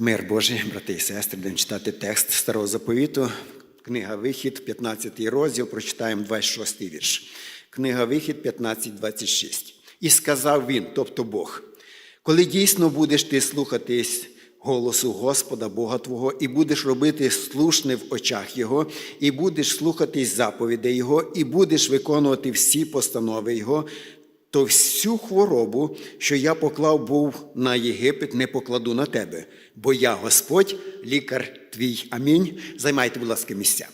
Мир Божий, брати і сестри, будемо читати текст Старого заповіту, книга Вихід, 15 розділ, прочитаємо 26 вірш. Книга Вихід 15, 26. І сказав він, тобто Бог, коли дійсно будеш ти слухатись голосу Господа, Бога Твого, і будеш робити слушне в очах Його, і будеш слухатись заповідей Його, і будеш виконувати всі постанови Його, то всю хворобу, що я поклав був на Єгипет, не покладу на тебе, бо я Господь, лікар твій. Амінь. Займайте, будь ласка, місця.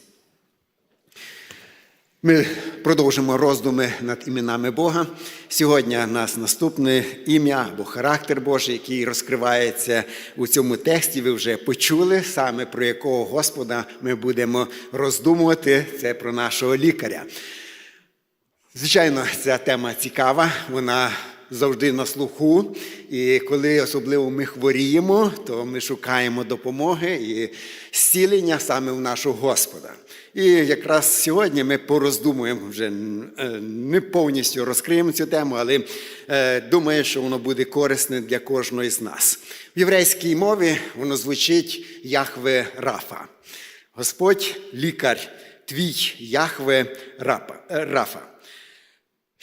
Ми продовжимо роздуми над іменами Бога. Сьогодні у нас наступне ім'я або характер Божий, який розкривається у цьому тексті. Ви вже почули, саме про якого Господа ми будемо роздумувати. Це про нашого лікаря. Звичайно, ця тема цікава, вона завжди на слуху. І коли особливо ми хворіємо, то ми шукаємо допомоги і зцілення саме в нашого Господа. І якраз сьогодні ми пороздумуємо вже е, не повністю розкриємо цю тему, але е, думаю, що воно буде корисне для кожного з нас. В єврейській мові воно звучить Яхве Рафа. Господь лікар, твій Яхве е, Рафа.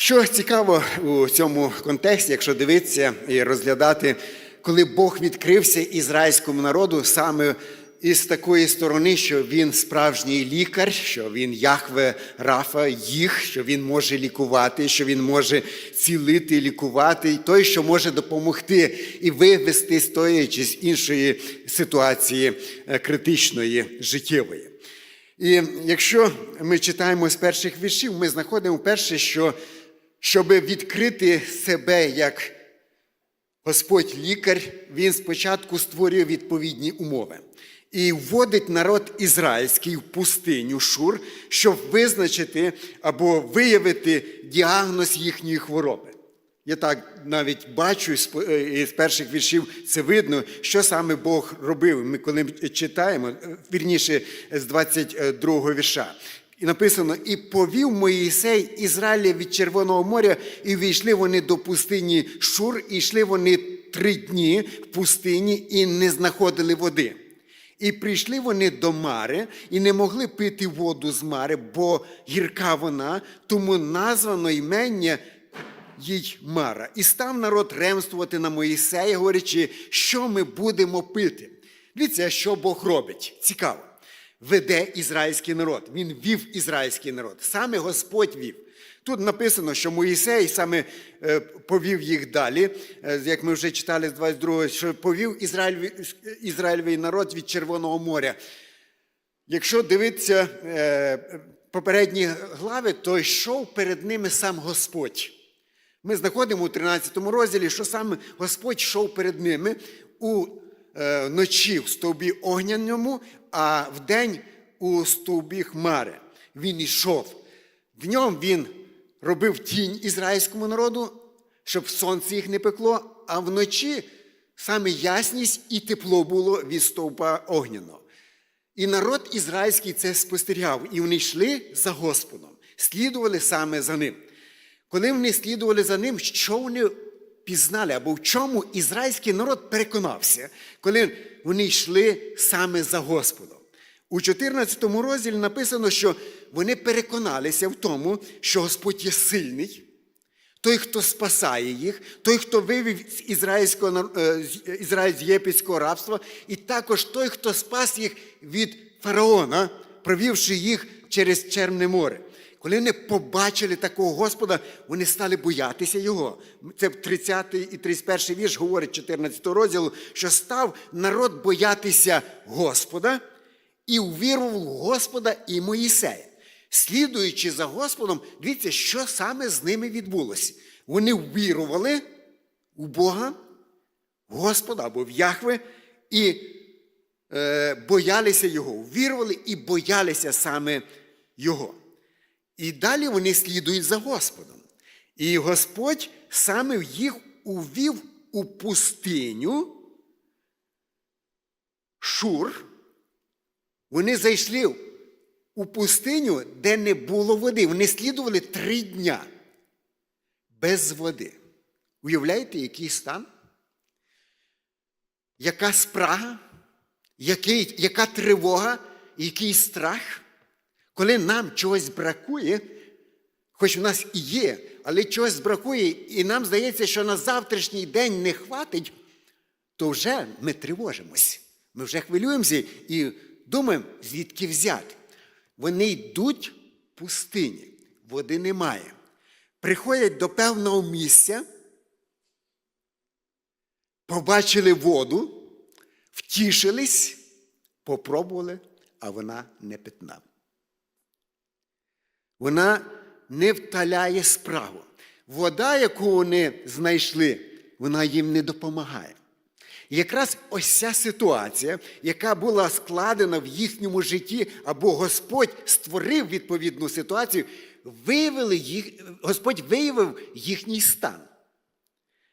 Що цікаво у цьому контексті, якщо дивитися і розглядати, коли Бог відкрився ізраїльському народу саме із такої сторони, що він справжній лікар, що він Яхве Рафа, їх, що він може лікувати, що він може цілити, лікувати, і той, що може допомогти і вивести з тої чи з іншої ситуації е, критичної життєвої. І якщо ми читаємо з перших віршів, ми знаходимо перше, що щоб відкрити себе як Господь лікар, він спочатку створює відповідні умови і вводить народ ізраїльський в пустиню Шур, щоб визначити або виявити діагноз їхньої хвороби. Я так навіть бачу з е, перших віршів, це видно, що саме Бог робив. Ми коли читаємо, е, вірніше з 22 вірша. І написано: і повів Моїсей Ізраїля від Червоного моря, і війшли вони до пустині Шур, і йшли вони три дні в пустині і не знаходили води. І прийшли вони до Мари і не могли пити воду з Мари, бо гірка вона, тому названо ймення їй Мара. І став народ ремствувати на Моїсея, говорячи, що ми будемо пити. Дивіться, що Бог робить. Цікаво. Веде ізраїльський народ. Він вів ізраїльський народ. Саме Господь вів. Тут написано, що Моїсей саме е, повів їх далі, е, як ми вже читали з 22-го, що повів Ізраїль, Ізраїльовий народ від Червоного моря. Якщо дивитися е, попередні глави, то йшов перед ними сам Господь. Ми знаходимо у 13 розділі, що саме Господь йшов перед ними у ночі в стовбі огняному, а вдень у стовбі хмари. Він йшов. В ньому він робив тінь ізраїльському народу, щоб сонце їх не пекло, а вночі саме ясність і тепло було від стовпа огняного. І народ ізраїльський це спостерігав, і вони йшли за Господом, слідували саме за ним. Коли вони слідували за ним, що вони пізнали, або в чому ізраїльський народ переконався, коли вони йшли саме за Господом. У 14 розділі написано, що вони переконалися в тому, що Господь є сильний, той, хто спасає їх, той, хто вивів з ізраїльського, е, Ізраїль з єгипетського рабства, і також той, хто спас їх від фараона, провівши їх через Черне море. Коли вони побачили такого Господа, вони стали боятися Його. Це 30 і 31 вірш говорить 14 розділу, що став народ боятися Господа і увірував Господа і Моїсея. Слідуючи за Господом, дивіться, що саме з ними відбулося. Вони ввірували у Бога, в Господа або в Яхве, і е, боялися Його, ввірували і боялися саме Його. І далі вони слідують за Господом. І Господь саме їх увів у пустиню Шур. Вони зайшли у пустиню, де не було води. Вони слідували три дня без води. Уявляєте, який стан? Яка спрага? який, яка тривога, який страх, коли нам чогось бракує, хоч у нас і є, але чогось бракує, і нам здається, що на завтрашній день не хватить, то вже ми тривожимось. Ми вже хвилюємося і думаємо, звідки взяти. Вони йдуть в пустині, води немає. Приходять до певного місця, побачили воду, втішились, попробували, а вона не питна. Вона не вталяє справу. Вода, яку вони знайшли, вона їм не допомагає. І якраз ось ця ситуація, яка була складена в їхньому житті, або Господь створив відповідну ситуацію, виявили їх, Господь виявив їхній стан.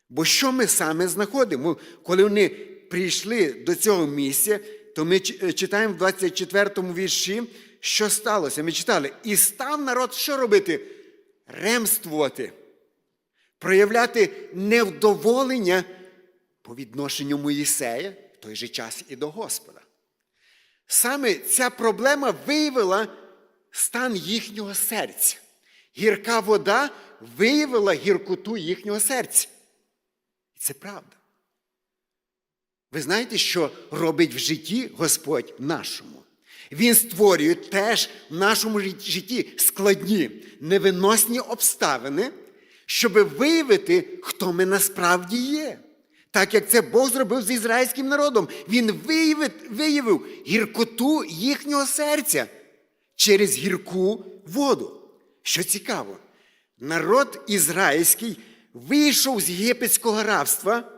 Бо що ми саме знаходимо? Коли вони прийшли до цього місця, то ми читаємо в 24 му вірші, що сталося. Ми читали, і став народ що робити? Ремствувати, проявляти невдоволення по відношенню Моїсея в той же час і до Господа. Саме ця проблема виявила стан їхнього серця. Гірка вода виявила гіркоту їхнього серця. І це правда. Ви знаєте, що робить в житті Господь нашому? Він створює теж в нашому житті складні, невиносні обставини, щоб виявити, хто ми насправді є. Так як це Бог зробив з ізраїльським народом. Він виявив, виявив гіркоту їхнього серця через гірку воду. Що цікаво, народ ізраїльський вийшов з єгипетського рабства,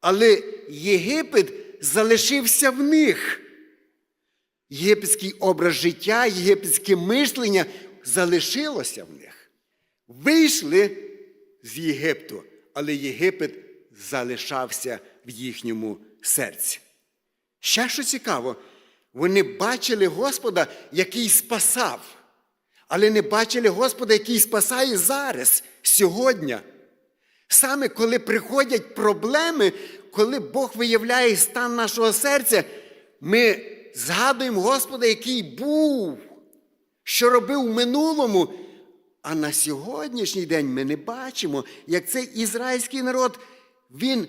але Єгипет залишився в них. Єгипетський образ життя, єгипетське мишлення залишилося в них. Вийшли з Єгипту, але Єгипет залишався в їхньому серці. Ще що цікаво, вони бачили Господа, який спасав, але не бачили Господа, який спасає зараз, сьогодні. Саме коли приходять проблеми, коли Бог виявляє стан нашого серця, ми згадуємо Господа, який був, що робив в минулому. А на сьогоднішній день ми не бачимо, як цей ізраїльський народ, він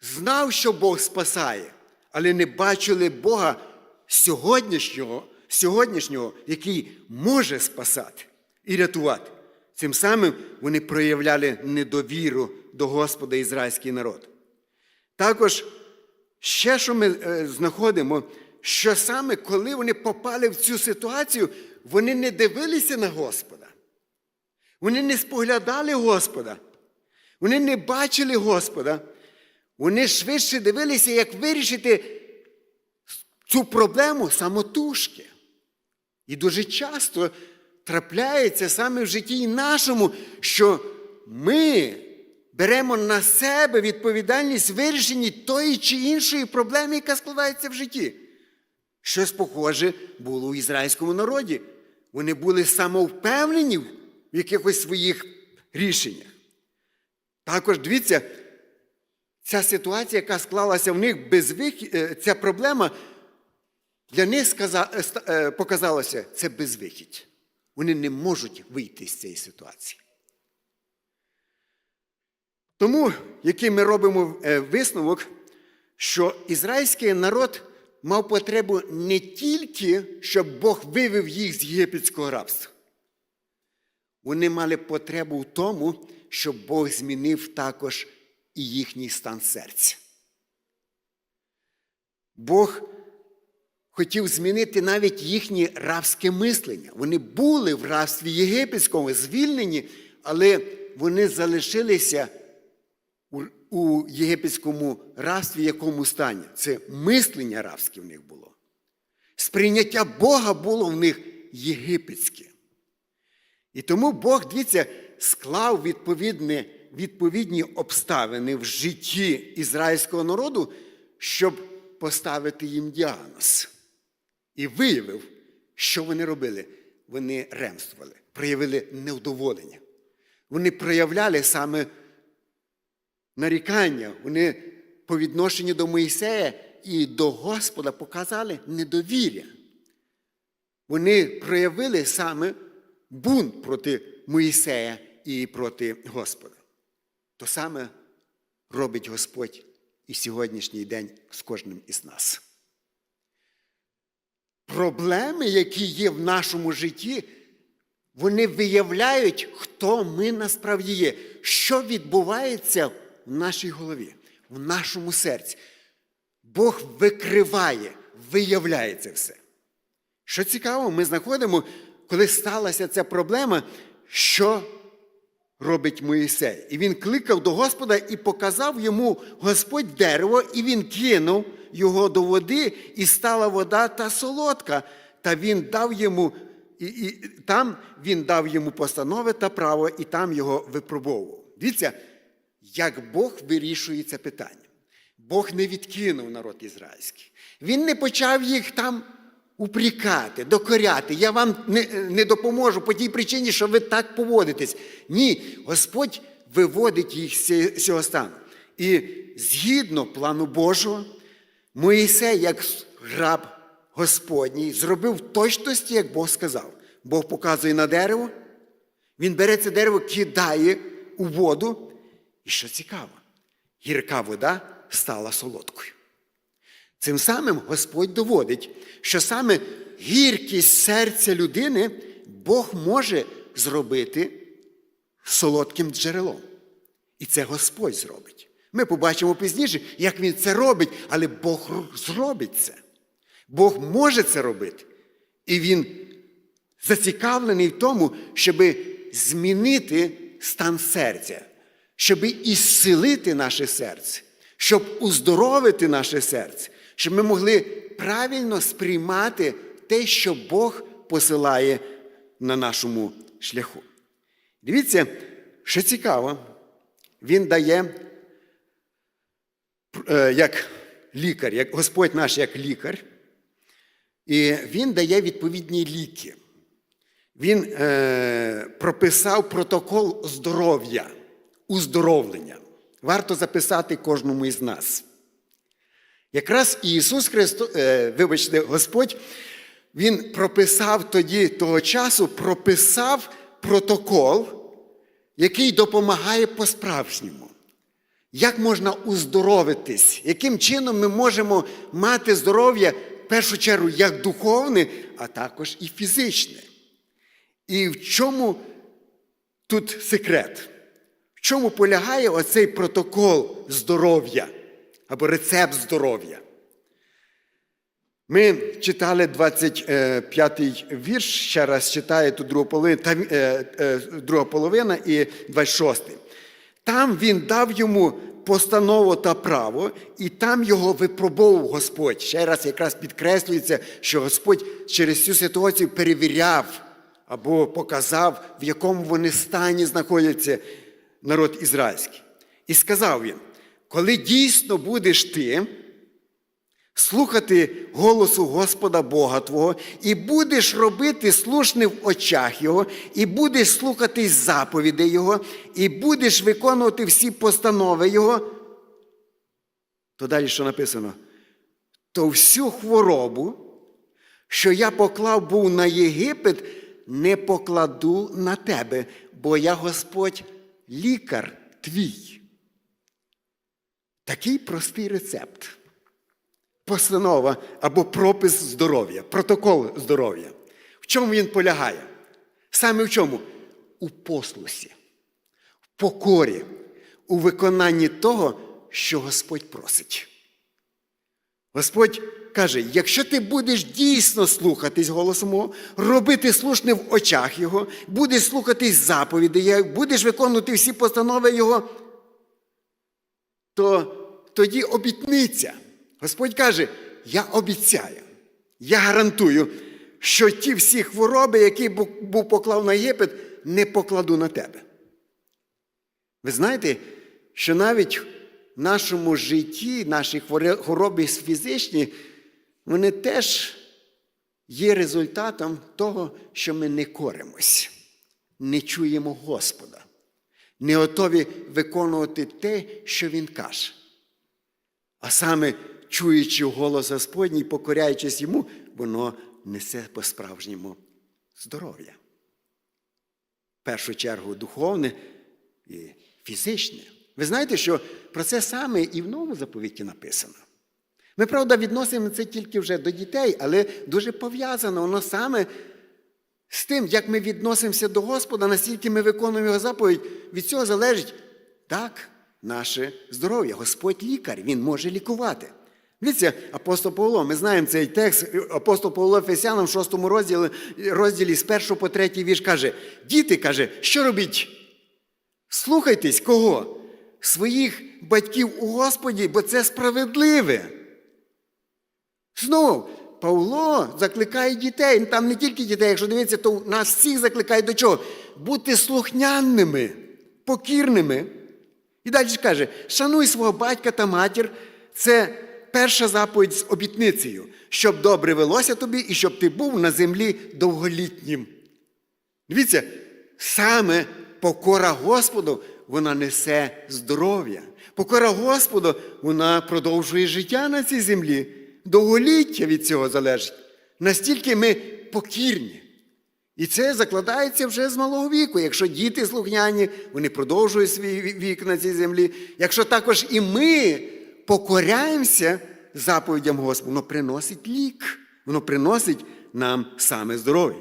знав, що Бог спасає, але не бачили Бога сьогоднішнього, сьогоднішнього, який може спасати і рятувати. Цим самим вони проявляли недовіру до Господа ізраїльський народ. Також ще що ми е, знаходимо, що саме коли вони попали в цю ситуацію, вони не дивилися на Господа. Вони не споглядали Господа. Вони не бачили Господа. Вони швидше дивилися, як вирішити цю проблему самотужки. І дуже часто трапляється саме в житті і нашому, що ми беремо на себе відповідальність в вирішенні тої чи іншої проблеми, яка складається в житті. Щось похоже було у ізраїльському народі. Вони були самовпевнені в якихось своїх рішеннях. Також дивіться, ця ситуація, яка склалася в них безвихід, е, ця проблема для них е, показалося, це безвихідь. Вони не можуть вийти з цієї ситуації. Тому, який ми робимо е, висновок, що ізраїльський народ мав потребу не тільки, щоб Бог вивів їх з єгипетського рабства. Вони мали потребу в тому, щоб Бог змінив також і їхній стан серця. Бог хотів змінити навіть їхнє рабське мислення. Вони були в рабстві єгипетському, звільнені, але вони залишилися у, єгипетському рабстві якому стані? Це мислення рабське в них було. Сприйняття Бога було в них єгипетське. І тому Бог, дивіться, склав відповідні, відповідні обставини в житті ізраїльського народу, щоб поставити їм діагноз. І виявив, що вони робили. Вони ремствували, проявили невдоволення. Вони проявляли саме нарікання. Вони по відношенню до Моїсея і до Господа показали недовір'я. Вони проявили саме бунт проти Моїсея і проти Господа. То саме робить Господь і сьогоднішній день з кожним із нас. Проблеми, які є в нашому житті, вони виявляють, хто ми насправді є, що відбувається в нашій голові, в нашому серці. Бог викриває, виявляє це все. Що цікаво, ми знаходимо, коли сталася ця проблема, що робить Моїсей. І він кликав до Господа і показав йому Господь дерево, і він кинув його до води, і стала вода та солодка. Та він дав йому, і, і там він дав йому постанови та право, і там його випробовував. Дивіться, як Бог вирішує це питання. Бог не відкинув народ ізраїльський. Він не почав їх там упрікати, докоряти. Я вам не, не допоможу по тій причині, що ви так поводитесь. Ні, Господь виводить їх з цього стану. І згідно плану Божого, Моїсей, як раб Господній, зробив в точності, як Бог сказав. Бог показує на дерево, він бере це дерево, кидає у воду. І що цікаво, гірка вода стала солодкою. Цим самим Господь доводить, що саме гіркість серця людини Бог може зробити солодким джерелом. І це Господь зробить. Ми побачимо пізніше, як Він це робить, але Бог зробить це. Бог може це робити. І Він зацікавлений в тому, щоб змінити стан серця, щоб ісцелити наше серце, щоб уздоровити наше серце, щоб ми могли правильно сприймати те, що Бог посилає на нашому шляху. Дивіться, що цікаво, Він дає, е, як лікар, як Господь наш як лікар, і Він дає відповідні ліки. Він е, прописав протокол здоров'я, уздоровлення. Варто записати кожному із нас. Якраз Ісус Христос, е, вибачте, Господь, Він прописав тоді того часу, прописав протокол, який допомагає по-справжньому. Як можна уздоровитись? Яким чином ми можемо мати здоров'я в першу чергу як духовне, а також і фізичне? І в чому тут секрет? Чому полягає оцей протокол здоров'я або рецепт здоров'я? Ми читали 25-й вірш, ще раз читаю тут друга половина, е, е, друга половина і 26-й. Там він дав йому постанову та право, і там його випробовував Господь. Ще раз якраз підкреслюється, що Господь через цю ситуацію перевіряв або показав, в якому вони стані знаходяться народ ізраїльський. І сказав він: коли дійсно будеш ти слухати голосу Господа Бога Твого, і будеш робити слушне в очах Його, і будеш слухати заповідей Його, і будеш виконувати всі постанови Його, то далі що написано? То всю хворобу, що я поклав був на Єгипет, не покладу на тебе, бо я Господь лікар твій. Такий простий рецепт. Постанова або пропис здоров'я, протокол здоров'я. В чому він полягає? Саме в чому? У послусі, в покорі, у виконанні того, що Господь просить. Господь каже: якщо ти будеш дійсно слухатись голосу мого, робити слушне в очах Його, будеш слухатись заповіді, будеш виконувати всі постанови Його, то тоді обітниця. Господь каже, я обіцяю, я гарантую, що ті всі хвороби, які був поклав на Єгипет, не покладу на тебе. Ви знаєте, що навіть в нашому житті, наші хвороби фізичні, вони теж є результатом того, що ми не коримось, не чуємо Господа, не готові виконувати те, що Він каже. А саме чуючи голос Господній, покоряючись йому, воно несе по-справжньому здоров'я. В першу чергу духовне і фізичне. Ви знаєте, що про це саме і в новому заповіті написано. Ми, правда, відносимо це тільки вже до дітей, але дуже пов'язано воно саме з тим, як ми відносимося до Господа, наскільки ми виконуємо його заповідь, від цього залежить так, наше здоров'я. Господь лікар, Він може лікувати. Дивіться, апостол Павло, ми знаємо цей текст, апостол Павло Ефесянам в 6 розділі, розділі з 1 по 3 вірш каже: Діти, каже, що робіть? Слухайтесь кого? Своїх батьків у Господі, бо це справедливе. Знову, Павло закликає дітей, ну, там не тільки дітей, якщо дивитися, то нас всіх закликає до чого? Бути слухняними, покірними. І далі каже: шануй свого батька та матір, це перша заповідь з обітницею, щоб добре велося тобі і щоб ти був на землі довголітнім. Дивіться, саме покора Господу вона несе здоров'я. Покора Господу вона продовжує життя на цій землі. Довголіття від цього залежить. Настільки ми покірні. І це закладається вже з малого віку. Якщо діти слухняні, вони продовжують свій вік на цій землі. Якщо також і ми покоряємося заповідям Господа, воно приносить лік, воно приносить нам саме здоров'я.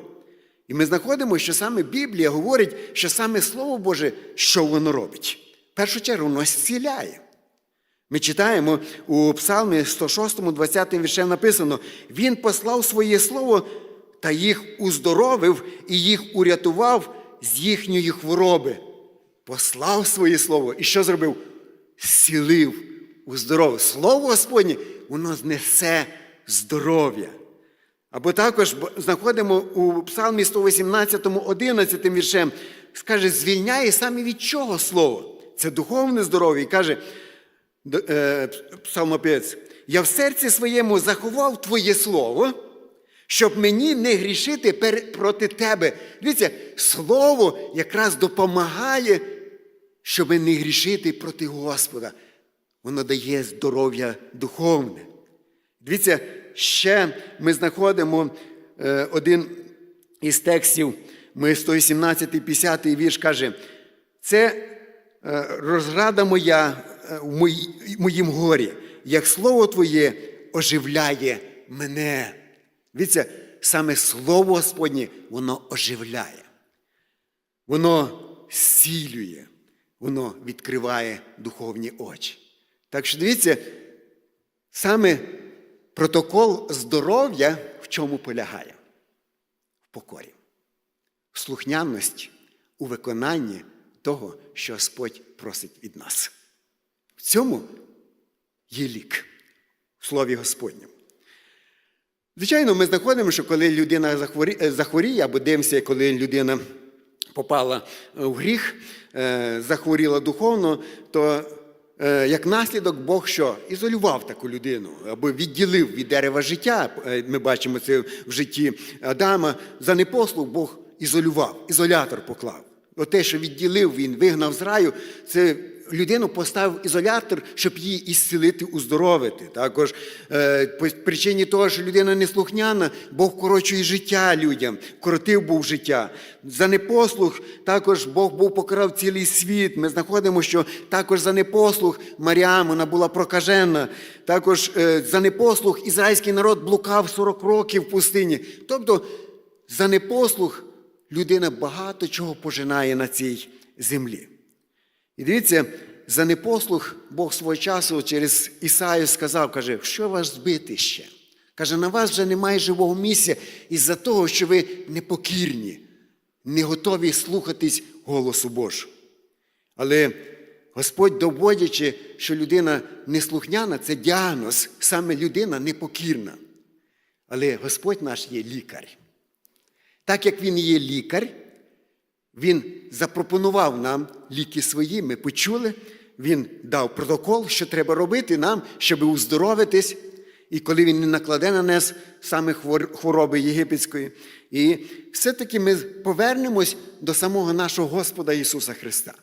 І ми знаходимо, що саме Біблія говорить, що саме Слово Боже, що воно робить. В першу чергу, воно зціляє. Ми читаємо у Псалмі 106, 20 віршем написано: Він послав своє слово та їх уздоровив і їх урятував з їхньої хвороби. Послав своє слово. І що зробив? Зцілив, уздоровив. Слово Господнє, воно знесе здоров'я. Або також знаходимо у Псалмі 118, 11 віршем, скаже, звільняє саме від чого слово? Це духовне здоров'я. І каже, псалмопець, я в серці своєму заховав Твоє Слово, щоб мені не грішити проти Тебе. Дивіться, Слово якраз допомагає, щоб не грішити проти Господа. Воно дає здоров'я духовне. Дивіться, ще ми знаходимо е, один із текстів, ми 117 50 вірш каже, це е, розрада моя в моїм горі, як слово Твоє оживляє мене. Дивіться, саме Слово Господнє, воно оживляє, воно зцілює, воно відкриває духовні очі. Так що дивіться, саме протокол здоров'я в чому полягає? В покорі, в слухняності, у виконанні того, що Господь просить від нас. Цьому є лік в Слові Господньому. Звичайно, ми знаходимо, що коли людина захворіє, або дивимося, коли людина попала в гріх, захворіла духовно, то як наслідок Бог що? Ізолював таку людину, або відділив від дерева життя. Ми бачимо це в житті Адама. За непослух Бог ізолював, ізолятор поклав. Оте, що відділив він, вигнав з раю, це людину поставив ізолятор, щоб її ісцілити, уздоровити. Також е, по причині того, що людина неслухняна, Бог корочує життя людям, коротив був життя. За непослух також Бог був покарав цілий світ. Ми знаходимо, що також за непослух Маріам, вона була прокажена. Також е, за непослух ізраїльський народ блукав 40 років в пустині. Тобто, за непослух людина багато чого пожинає на цій землі. І дивіться, за непослух Бог свого часу через Ісаю сказав, каже, що вас збити ще? Каже, на вас вже немає живого місця із-за того, що ви непокірні, не готові слухатись голосу Божого. Але Господь, доводячи, що людина неслухняна, це діагноз, саме людина непокірна. Але Господь наш є лікар. Так як Він є лікар, Він запропонував нам ліки свої, ми почули, Він дав протокол, що треба робити нам, щоб уздоровитись. І коли він не накладе на нас саме хвороби єгипетської. І все-таки ми повернемось до самого нашого Господа Ісуса Христа.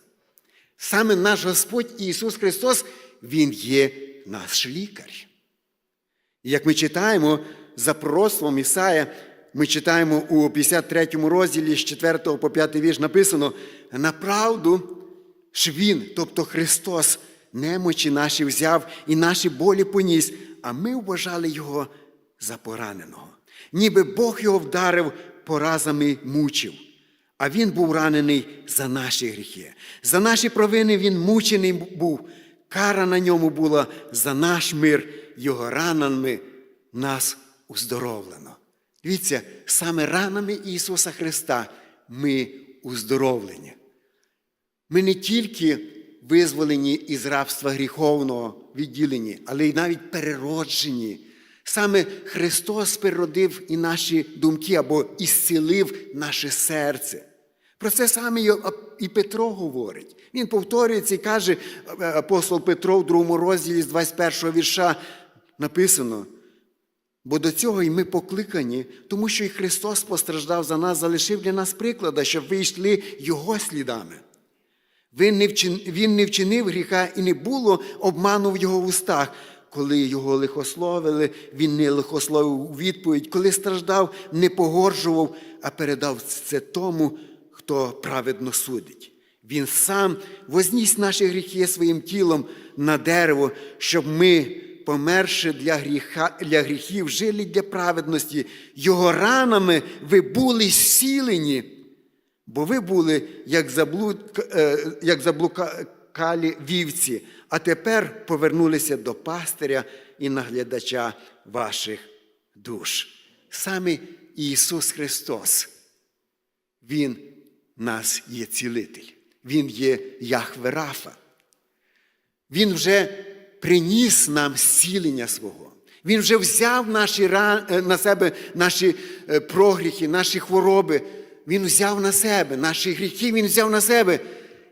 Саме наш Господь Ісус Христос, Він є наш лікар. І як ми читаємо за пророцтвом Ісая, ми читаємо у 53 розділі з 4 по 5 вірш написано: направду ж Він, тобто Христос, немочі наші взяв і наші болі поніс, а ми вважали Його за пораненого. Ніби Бог його вдарив поразами мучив. А він був ранений за наші гріхи. За наші провини він мучений був. Кара на ньому була за наш мир, його ранами нас уздоровлено. Дивіться, саме ранами Ісуса Христа ми уздоровлені. Ми не тільки визволені із рабства гріховного відділені, але й навіть перероджені. Саме Христос переродив і наші думки або ісцілив наше серце. Про це саме і Петро говорить. Він повторюється і каже, апостол Петро в другому розділі з 21 вірша написано. Бо до цього і ми покликані, тому що і Христос постраждав за нас, залишив для нас приклада, щоб ви йшли Його слідами. Він не, вчинив гріха і не було обману в його вустах. Коли його лихословили, він не лихословив у відповідь, коли страждав, не погоржував, а передав це тому, хто праведно судить. Він сам возніс наші гріхи своїм тілом на дерево, щоб ми, померши для, гріха, для гріхів, жили для праведності. Його ранами ви були зцілені. Бо ви були як заблуд, як заблукалі вівці, а тепер повернулися до пастиря і наглядача ваших душ. Саме Ісус Христос, Він нас є цілитель, Він є Яхве-Рафа. Він вже приніс нам зцілення свого. Він вже взяв наші, на себе наші прогріхи, наші хвороби. Він взяв на себе, наші гріхи Він взяв на себе.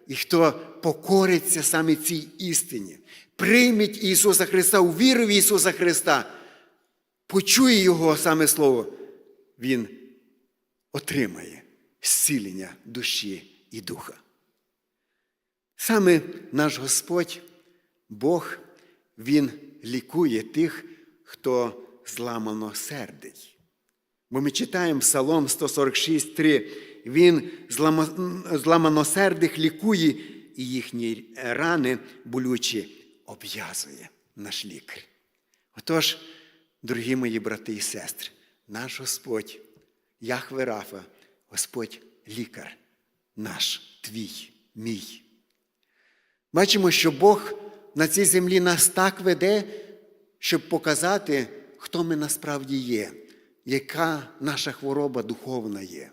І хто покориться саме цій істині, прийміть Ісуса Христа, увірив в Ісуса Христа, почує Його саме Слово, Він отримає зцілення душі і духа. Саме наш Господь, Бог, Він лікує тих, хто зламано сердить. Бо ми читаємо Псалом 146,3. Він зламаносердих лікує і їхні рани болючі обв'язує наш лікар. Отож, дорогі мої брати і сестри, наш Господь, Яхве Рафа, Господь лікар, наш твій, мій. Бачимо, що Бог на цій землі нас так веде, щоб показати, хто ми насправді є яка наша хвороба духовна є.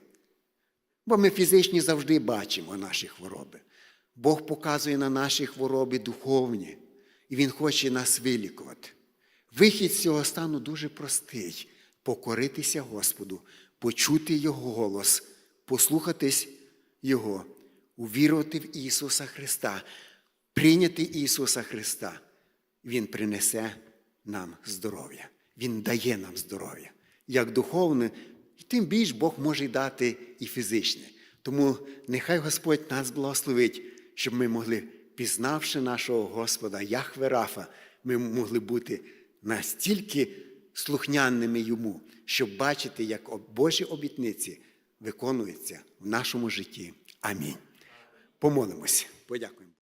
Бо ми фізичні завжди бачимо наші хвороби. Бог показує на наші хвороби духовні, і Він хоче нас вилікувати. Вихід з цього стану дуже простий покоритися Господу, почути Його голос, послухатись Його, увірувати в Ісуса Христа, прийняти Ісуса Христа. Він принесе нам здоров'я, Він дає нам здоров'я як духовне, і тим більш Бог може дати і фізичне. Тому нехай Господь нас благословить, щоб ми могли, пізнавши нашого Господа, Яхве Рафа, ми могли бути настільки слухняними Йому, щоб бачити, як Божі обітниці виконуються в нашому житті. Амінь. Помолимося. Подякуємо.